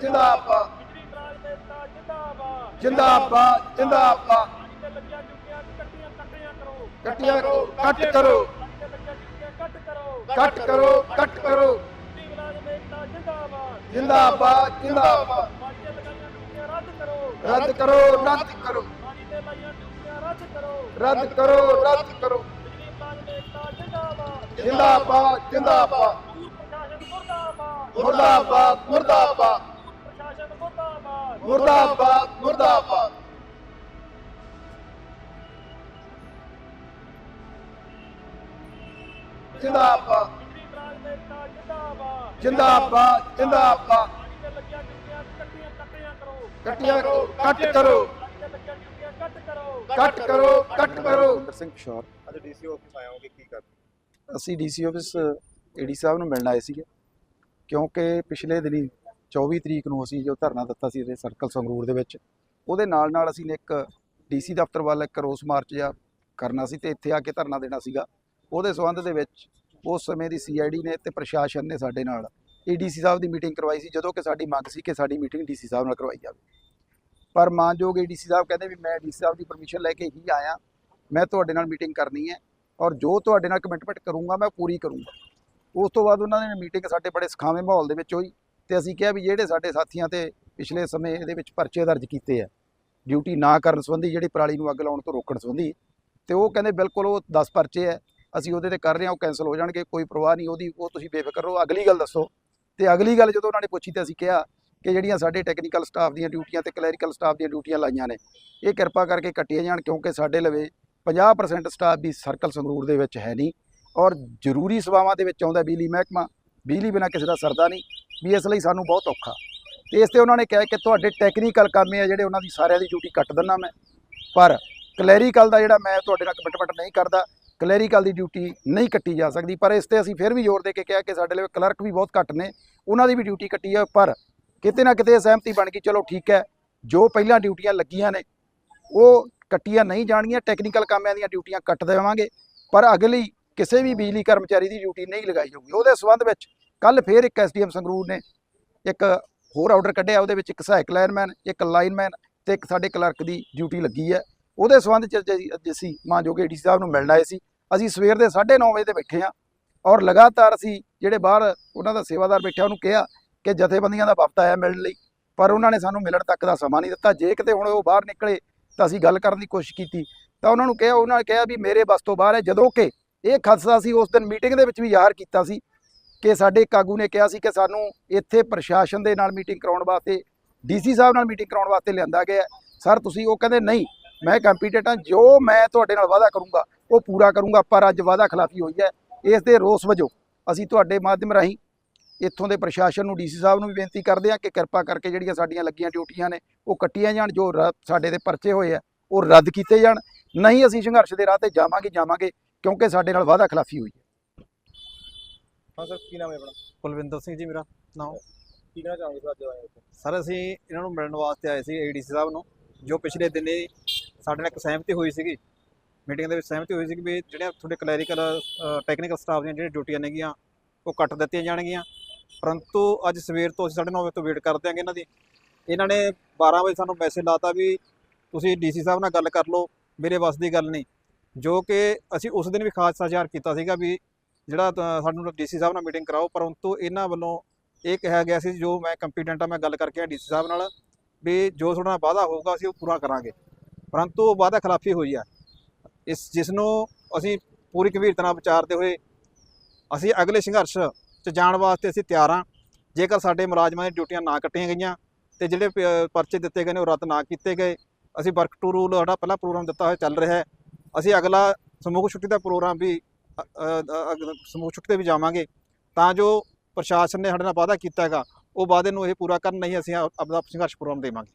ਜਿੰਦਾਬਾਦ। ਬਿਜਲੀ ਬਰਾਜ ਨੇਤਾ ਜਿੰਦਾਬਾਦ ਜਿੰਦਾਬਾਦ। ਜਿੰਦਾਬਾਦ ਪਾਣੀ ਤੇ ਲੱਗੀਆਂ ਡਿਊਟੀਆਂ ਕੱਟੀਆਂ ਕੱਟੀਆਂ ਕਰੋ ਕੱਟੀਆਂ ਕਰੋ ਕੱਟ ਕਰੋ। ਪਾਣੀ ਤੇ ਲੱਗੀਆਂ ਡਿਊਟੀਆਂ ਕੱਟ ਕਰੋ ਕੱਟ ਕਰੋ। ਕੱਟ ਕਰੋ ਬਿਜਲੀ ਬਰਾਜ ਨੇਤਾ ਜਿੰਦਾਬਾਦ ਜਿੰਦਾਬਾਦ। ਜਿੰਦਾਬਾਦ ਪਾਣੀ ਤੇ ਲਗਾਈਆਂ ਡਿਊਟੀਆਂ ਰੱਦ ਕਰੋ ਰੱਦ ਕਰੋ। ਰੱਦ ਕਰੋ ਪਾਣੀ ਤੇ ਲਾਈਆਂ ਡਿਊਟੀਆਂ ਰੱਦ ਕਰੋ। ਰੱਦ ਕਰੋ ਰੱਦ ਕਰੋ ਬਿਜਲੀ ਬਰਾਜ ਨੇਤਾ ਜਿੰਦਾਬਾਦ ਜਿੰਦਾਬਾਦ। ਜਿੰਦਾਬਾਦ ਦੂਰ ਪ੍ਰਸ਼ਾਸਨ ਮੁਰਦਾਬਾਦ ਮੁਰਦਾਬਾਦ ਮੁਰਦਾਬਾਦ। ਮੁਰਦਾਬਾਦ ਮੁਰਦਾਬਾਦ ਮੁਰਦਾਬਾਦ ਜਿੰਦਾਬਾਦ ਬਿਜਲੀ ਬਰਾਜ ਨੇਤਾ ਜਿੰਦਾਬਾਦ ਜਿੰਦਾਬਾਦ ਜਿੰਦਾਬਾਦ ਪਾਣੀ ਤੇ ਲੱਗੀਆਂ ਡਿਊਟੀਆਂ ਕੱਟੀਆਂ ਕੱਟੀਆਂ ਕਰੋ ਕੱਟੀਆਂ ਕਰੋ ਕੱਟ ਕਰੋ ਪਾਣੀ ਤੇ ਲੱਗੀਆਂ ਡਿਊਟੀਆਂ ਕੱਟ ਕਰੋ ਕੱਟ ਕਰੋ ਕੱਟ ਕਰੋ ਸੁੰਦਰ ਸਿੰਘ ਕਿਸ਼ੋਰ ਅੱਜ ਡੀਸੀ ਆਫਿਸ ਆਏ ਹੋਗੇ ਕੀ ਕਰ ਅਸੀਂ ਡੀਸੀ ਆਫਿਸ ਏਡੀ ਸਾਹਿਬ ਨੂੰ ਮਿਲਣ ਆਏ ਸੀਗੇ ਕਿਉਂਕਿ ਪਿਛਲੇ ਦਿਨੀ 24 ਤਰੀਕ ਨੂੰ ਅਸੀਂ ਜੋ ਧਰਨਾ ਦਿੱਤਾ ਸੀ ਸਰਕਲ ਸੰਗਰੂਰ ਦੇ ਵਿੱਚ, ਉਹਦੇ ਨਾਲ ਨਾਲ ਅਸੀਂ ਨੇ ਇੱਕ ਡੀਸੀ ਦਫ਼ਤਰ ਵੱਲ ਇੱਕ ਰੋਸ ਮਾਰਚ ਜਿਹਾ ਕਰਨਾ ਸੀ ਤੇ ਇੱਥੇ ਆ ਕੇ ਧਰਨਾ ਦੇਣਾ ਸੀਗਾ। ਉਹਦੇ ਸੰਬੰਧ ਦੇ ਵਿੱਚ ਉਸ ਸਮੇਂ ਦੀ ਸੀਆਈਡੀ ਨੇ ਤੇ ਪ੍ਰਸ਼ਾਸਨ ਨੇ ਸਾਡੇ ਨਾਲ ਏਡੀਸੀ ਸਾਹਿਬ ਦੀ ਮੀਟਿੰਗ ਕਰਵਾਈ ਸੀ, ਜਦੋਂ ਕਿ ਸਾਡੀ ਮੰਗ ਸੀ ਕਿ ਸਾਡੀ ਮੀਟਿੰਗ ਡੀਸੀ ਸਾਹਿਬ ਨਾਲ ਕਰਵਾਈ ਜਾਵੇ। ਪਰ ਮਾਨਯੋਗ ਏਡੀਸੀ ਸਾਹਿਬ ਕਹਿੰਦੇ ਵੀ ਮੈਂ ਡੀਸੀ ਸਾਹਿਬ ਦੀ ਪਰਮਿਸ਼ਨ ਲੈ ਕੇ ਹੀ ਆਇਆ। ਮੈਂ ਤੁਹਾਡੇ ਨਾਲ ਮੀਟਿੰਗ ਕਰਨੀ ਹੈ ਔਰ ਜੋ ਤੁਹਾਡੇ ਨਾਲ ਕਮਿਟਮੈਂਟ ਕਰੂੰਗਾ, ਮੈਂ ਪੂਰੀ ਕਰੂੰਗਾ। ਉਸ ਤੋਂ ਬਾਅਦ ਉਹਨਾਂ ਨੇ ਮੀਟਿੰਗ ਸਾਡੇ ਬੜੇ ਸਖਾਵੇਂ ਮਾਹੌਲ ਦੇ ਵਿੱਚ ਹੋਈ। ਤੇ ਅਸੀਂ ਕਿਹਾ ਵੀ ਜਿਹੜੇ ਸਾਡੇ ਸਾਥੀਆਂ ਤੇ ਪਿਛਲੇ ਸਮੇਂ ਇਹਦੇ ਵਿੱਚ ਪਰਚੇ ਦਰਜ ਕੀਤੇ ਆ, ਡਿਊਟੀ ਨਾ ਕਰਨ ਸੰਬੰਧੀ ਜਿਹੜੀ ਪਰਾਲੀ ਨੂੰ ਅੱਗ ਲਾਉਣ ਤੋਂ ਰੋਕਣ ਸੰਬੰਧੀ, ਤੇ ਉਹ ਕਹਿੰਦੇ ਬਿਲਕੁਲ ਉਹ 10 ਪਰਚੇ ਆ, ਅਸੀਂ ਉਹਦੇ ਤੇ ਕਰ ਰਹੇ ਹਾਂ, ਉਹ ਕੈਨਸਲ ਹੋ ਜਾਣਗੇ, ਕੋਈ ਪ੍ਰਵਾਹ ਨਹੀਂ, ਉਹਦੀ, ਉਹ ਤੁਸੀਂ ਬੇਫਿਕਰ ਰਹੋ, ਅਗਲੀ ਗੱਲ ਦੱਸੋ। ਤੇ ਅਗਲੀ ਗੱਲ ਜਦੋਂ ਉਹਨਾਂ ਨੇ ਪੁੱਛੀ ਤੇ ਅਸੀਂ ਕਿਹਾ ਕਿ ਜਿਹੜੀਆਂ ਸਾਡੇ ਟੈਕਨੀਕਲ ਸਟਾਫ ਦੀਆਂ ਡਿਊਟੀਆਂ ਤੇ ਕਲੈਰੀਕਲ ਸਟਾਫ ਦੀਆਂ ਡਿਊਟੀਆਂ ਲਾਈਆਂ ਨੇ, ਇਹ ਕਿਰਪਾ ਕਰਕੇ ਕੱਟੀਆਂ ਜਾਣ, ਕਿਉਂਕਿ ਸਾਡੇ ਲਵੇ 50% ਸਟਾਫ ਵੀ ਸਰਕਲ ਸੰਗਰੂਰ ਦੇ ਵਿੱਚ ਹੈ ਨਹੀਂ, ਔਰ ਜ਼ਰੂਰੀ ਸੇਵਾਵਾਂ ਦੇ ਵਿੱਚ ਆਉਂਦਾ ਬਿਜਲੀ ਮਹਿਕਮਾ, ਬਿਜਲੀ ਬਿਨਾਂ ਕਿਸੇ ਦਾ ਸਰਦਾ ਨਹੀਂ ਵੀ ਇਸ ਲਈ ਸਾਨੂੰ ਬਹੁਤ ਔਖਾ। ਤੇ ਇਸ ਤੇ ਉਹਨਾਂ ਨੇ ਕਿਹਾ ਕਿ ਤੁਹਾਡੇ ਟੈਕਨੀਕਲ ਕੰਮ ਆ ਜਿਹੜੇ ਉਹਨਾਂ ਦੀ ਸਾਰਿਆਂ ਦੀ ਡਿਊਟੀ ਕੱਟ ਦਿੰਨਾ ਮੈਂ। ਪਰ ਕਲੈਰੀਕਲ ਦਾ ਜਿਹੜਾ ਮੈਂ ਤੁਹਾਡੇ ਨਾਲ ਕਮਿਟਮੈਂਟ ਨਹੀਂ ਕਰਦਾ ਕਲੈਰੀਕਲ ਦੀ ਡਿਊਟੀ ਨਹੀਂ ਕੱਟੀ ਜਾ ਸਕਦੀ। ਪਰ ਇਸ ਤੇ ਅਸੀਂ ਫਿਰ ਵੀ ਜ਼ੋਰ ਦੇ ਕੇ ਕਿਹਾ ਕਿ ਸਾਡੇ ਲਈ ਕਲਰਕ ਵੀ ਬਹੁਤ ਘੱਟ ਨੇ, ਉਹਨਾਂ ਦੀ ਵੀ ਡਿਊਟੀ ਕੱਟੀ ਹੈ ਪਰ ਕਿਤੇ ਨਾ ਕਿਤੇ ਸਹਿਮਤੀ ਬਣ ਗਈ, ਚਲੋ ਠੀਕ ਹੈ, ਜੋ ਪਹਿਲਾਂ ਡਿਊਟੀਆਂ ਲੱਗੀਆਂ ਨੇ, ਉਹ ਕੱਟੀਆਂ ਨਹੀਂ ਜਾਣਗੀਆਂ। ਟੈਕਨੀਕਲ ਕਾਮਿਆਂ ਦੀਆਂ ਡਿਊਟੀਆਂ ਕੱਟ ਦੇਵਾਂਗੇ। ਪਰ ਅਗਲੀ ਕਿਸੇ ਵੀ ਬਿਜਲੀ ਕਰਮਚਾਰੀ ਦੀ ਡਿਊਟੀ ਨਹੀਂ ਲਗਾਈ ਜਾਊਗੀ। ਉਹਦੇ ਸੰਬੰਧ ਵਿੱਚ ਕੱਲ ਫੇਰ ਇੱਕ ਐਸਡੀਐਮ ਸੰਗਰੂਰ ਨੇ ਇੱਕ ਹੋਰ ਆਰਡਰ ਕੱਢਿਆ, ਉਹਦੇ ਵਿੱਚ ਇੱਕ ਸਹਾਇਕ ਲਾਈਨਮੈਨ ਇੱਕ ਲਾਈਨਮੈਨ ਤੇ ਇੱਕ ਸਾਡੇ ਕਲਰਕ ਦੀ ਡਿਊਟੀ ਲੱਗੀ ਹੈ। ਉਹਦੇ ਸੰਬੰਧ ਚ ਅੱਜ ਅਸੀਂ- ਅੱਜ ਅਸੀਂ ਮਾਨਯੋਗ ਏਡੀ ਸਾਹਿਬ ਨੂੰ ਮਿਲਣ ਆਏ ਸੀ। ਅਸੀਂ ਸਵੇਰ ਦੇ 9:30 ਵਜੇ ਤੇ ਬੈਠੇ ਹਾਂ ਔਰ ਲਗਾਤਾਰ ਅਸੀਂ ਜਿਹੜੇ ਬਾਹਰ ਉਹਨਾਂ ਦਾ ਸੇਵਾਦਾਰ ਬੈਠਿਆ, ਉਹਨੂੰ ਕਿਹਾ ਕਿ ਜਥੇਬੰਦੀਆਂ ਦਾ ਵਫਦ ਆਇਆ ਮਿਲਣ ਲਈ, ਪਰ ਉਹਨਾਂ ਨੇ ਸਾਨੂੰ ਮਿਲਣ ਤੱਕ ਦਾ ਸਮਾਂ ਨਹੀਂ ਦਿੱਤਾ। ਜੇ ਕਿਤੇ ਹੁਣ ਉਹ ਬਾਹਰ ਨਿਕਲੇ ਤਾਂ ਅਸੀਂ ਗੱਲ ਕਰਨ ਦੀ ਕੋਸ਼ਿਸ਼ ਕੀਤੀ। ਤਾਂ ਉਹਨਾਂ ਨੂੰ ਕਿਹਾ, ਉਹਨਾਂ ਨੇ ਕਿਹਾ ਵੀ ਮੇਰੇ ਬਸ ਤੋਂ ਬਾਹਰ ਹੈ, ਜਦੋਂ ਕਿ ਇਹ ਖਦਸ਼ਾ ਸੀ, ਉਸ ਦਿਨ ਮੀਟਿੰਗ ਦੇ ਵਿੱਚ ਵੀ ਜ਼ਾਹਰ ਕੀਤਾ ਸੀ। ਕਿ ਸਾਡੇ ਇੱਕ ਆਗੂ ਨੇ ਕਿਹਾ ਸੀ ਕਿ ਸਾਨੂੰ ਇੱਥੇ ਪ੍ਰਸ਼ਾਸਨ ਦੇ ਨਾਲ ਮੀਟਿੰਗ ਕਰਾਉਣ ਵਾਸਤੇ, ਡੀਸੀ ਸਾਹਿਬ ਨਾਲ ਮੀਟਿੰਗ ਕਰਾਉਣ ਵਾਸਤੇ ਲਿਆਂਦਾ ਗਿਆ ਸਰ, ਤੁਸੀਂ ਉਹ ਕਹਿੰਦੇ, ਨਹੀਂ, ਮੈਂ ਕੰਪੀਟੈਂਟ ਹਾਂ, ਜੋ ਮੈਂ ਤੁਹਾਡੇ ਨਾਲ ਵਾਅਦਾ ਕਰੂੰਗਾ, ਉਹ ਪੂਰਾ ਕਰੂੰਗਾ, ਪਰ ਅੱਜ ਵਾਅਦਾ ਖਿਲਾਫੀ ਹੋਈ ਹੈ। ਇਸ ਦੇ ਰੋਸ ਵਜੋਂ ਅਸੀਂ ਤੁਹਾਡੇ ਮਾਧਿਅਮ ਰਾਹੀਂ ਇੱਥੋਂ ਦੇ ਪ੍ਰਸ਼ਾਸਨ ਨੂੰ, ਡੀਸੀ ਸਾਹਿਬ ਨੂੰ ਵੀ ਬੇਨਤੀ ਕਰਦੇ ਹਾਂ ਕਿ ਕਿਰਪਾ ਕਰਕੇ ਜਿਹੜੀਆਂ ਸਾਡੀਆਂ ਲੱਗੀਆਂ ਡਿਊਟੀਆਂ ਨੇ, ਉਹ ਕੱਟੀਆਂ ਜਾਣ, ਜੋ ਰ- ਸਾਡੇ ਦੇ ਪਰਚੇ ਹੋਏ ਆ, ਉਹ ਰੱਦ ਕੀਤੇ ਜਾਣ। ਨਹੀਂ ਅਸੀਂ ਸੰਘਰਸ਼ ਦੇ ਰਾਹ ਤੇ ਜਾਵਾਂਗੇ ਜਾਵਾਂਗੇ, ਕਿਉਂਕਿ ਸਾਡੇ ਨਾਲ ਵਾਅਦਾ ਖਿਲਾਫੀ ਹੋਈ ਹੈ ਸਰ ਕੀ ਨਾਮ ਹੈ ਆਪਣਾ? ਕੁਲਵਿੰਦਰ ਸਿੰਘ ਜੀ ਮੇਰਾ ਨਾਮ। ਕੀ ਕਹਿਣਾ ਚਾਹੋਗੇ ਸਰ ਅੱਜ ਆਏ ਹੋ ਸਰ ਅਸੀਂ ਇਹਨਾਂ ਨੂੰ ਮਿਲਣ ਵਾਸਤੇ ਆਏ ਸੀ ਏਡੀਸੀ ਸਾਹਿਬ ਨੂੰ ਜੋ ਪਿਛਲੇ ਦਿਨੇ ਸਾਡੇ ਨਾਲ ਇੱਕ ਸਹਿਮਤੀ ਹੋਈ ਸੀਗੀ। ਮੀਟਿੰਗ ਦੇ ਵਿੱਚ ਸਹਿਮਤੀ ਹੋਈ ਸੀ ਕਿ ਵੀ ਜਿਹੜੀਆਂ ਤੁਹਾਡੇ ਕਲੈਰੀਕਲ ਟੈਕਨੀਕਲ ਸਟਾਫ ਦੀਆਂ ਜਿਹੜੀਆਂ ਡਿਊਟੀਆਂ ਨੇਗੀਆਂ ਉਹ ਕੱਟ ਦਿੱਤੀਆਂ ਜਾਣਗੀਆਂ। ਪਰੰਤੂ ਅੱਜ ਸਵੇਰ ਤੋਂ ਅਸੀਂ 9:30 ਵਜੇ ਤੋਂ ਵੇਟ ਕਰਦੇ ਆਂਗੇ ਇਹਨਾਂ ਦੀ। ਇਹਨਾਂ ਨੇ 12 ਵਜੇ ਸਾਨੂੰ ਮੈਸੇਜ ਲਾਤਾ ਵੀ ਤੁਸੀਂ ਡੀਸੀ ਸਾਹਿਬ ਨਾਲ ਗੱਲ ਕਰ ਲਓ ਮੇਰੇ ਵੱਸ ਦੀ ਗੱਲ ਨਹੀਂ। ਜੋ ਕਿ ਅਸੀਂ ਉਸ ਦਿਨ ਵੀ ਖਾਸ ਜ਼ਾਹਰ ਕੀਤਾ ਸੀਗਾ ਵੀ ਜਿਹੜਾ ਤਾਂ ਸਾਨੂੰ ਡੀਸੀ ਸਾਹਿਬ ਨਾਲ ਮੀਟਿੰਗ ਕਰਾਓ, ਪਰੰਤੂ ਇਹਨਾਂ ਵੱਲੋਂ ਇਹ ਕਿਹਾ ਗਿਆ ਸੀ, ਜੋ ਮੈਂ ਕੰਪੀਟੈਂਟ ਆ ਮੈਂ ਗੱਲ ਕਰਕੇ ਆ ਡੀਸੀ ਸਾਹਿਬ ਨਾਲ, ਵੀ ਜੋ ਤੁਹਾਡਾ ਵਾਅਦਾ ਹੋਊਗਾ, ਅਸੀਂ ਉਹ ਪੂਰਾ ਕਰਾਂਗੇ। ਪਰੰਤੂ ਉਹ ਵਾਅਦਾ ਖਿਲਾਫੀ ਹੋਈ ਆ। ਇਸ, ਜਿਸ ਨੂੰ ਅਸੀਂ ਪੂਰੀ ਗੰਭੀਰਤਾ ਨਾਲ ਵਿਚਾਰਦੇ ਹੋਏ, ਅਸੀਂ ਅਗਲੇ ਸੰਘਰਸ਼ 'ਚ ਜਾਣ ਵਾਸਤੇ ਅਸੀਂ ਤਿਆਰ ਹਾਂ। ਜੇਕਰ ਸਾਡੇ ਮੁਲਾਜ਼ਮਾਂ ਦੀਆਂ ਡਿਊਟੀਆਂ ਨਾ ਕੱਟੀਆਂ ਗਈਆਂ, ਤੇ ਜਿਹੜੇ ਪ- ਪਰਚੇ ਦਿੱਤੇ ਗਏ ਨੇ, ਉਹ ਰੱਦ ਨਾ ਕੀਤੇ ਗਏ, ਅਸੀਂ ਵਰਕ ਟੂ ਰੂਲ ਸਾਡਾ ਪਹਿਲਾ ਪ੍ਰੋਗਰਾਮ ਦਿੱਤਾ ਹੋਇਆ ਚੱਲ ਰਿਹਾ ਹੈ। ਅਸੀਂ ਅਗਲਾ ਸਮੂਹ ਛੁੱਟੀ ਦਾ ਪ੍ਰੋਗਰਾਮ ਵੀ ਸਮੂਹ ਛੁੱਟੀ ਤੇ ਵੀ ਜਾਵਾਂਗੇ, ਤਾਂ ਜੋ ਪ੍ਰਸ਼ਾਸਨ ਨੇ ਸਾਡੇ ਨਾਲ ਵਾਅਦਾ ਕੀਤਾ ਹੈਗਾ, ਉਹ ਵਾਅਦੇ ਨੂੰ ਇਹ ਪੂਰਾ ਕਰਨ ਨਹੀਂ ਅਸੀਂ ਆਪਣਾ ਸੰਘਰਸ਼ ਪ੍ਰੋਗਰਾਮ ਦੇਵਾਂਗੇ।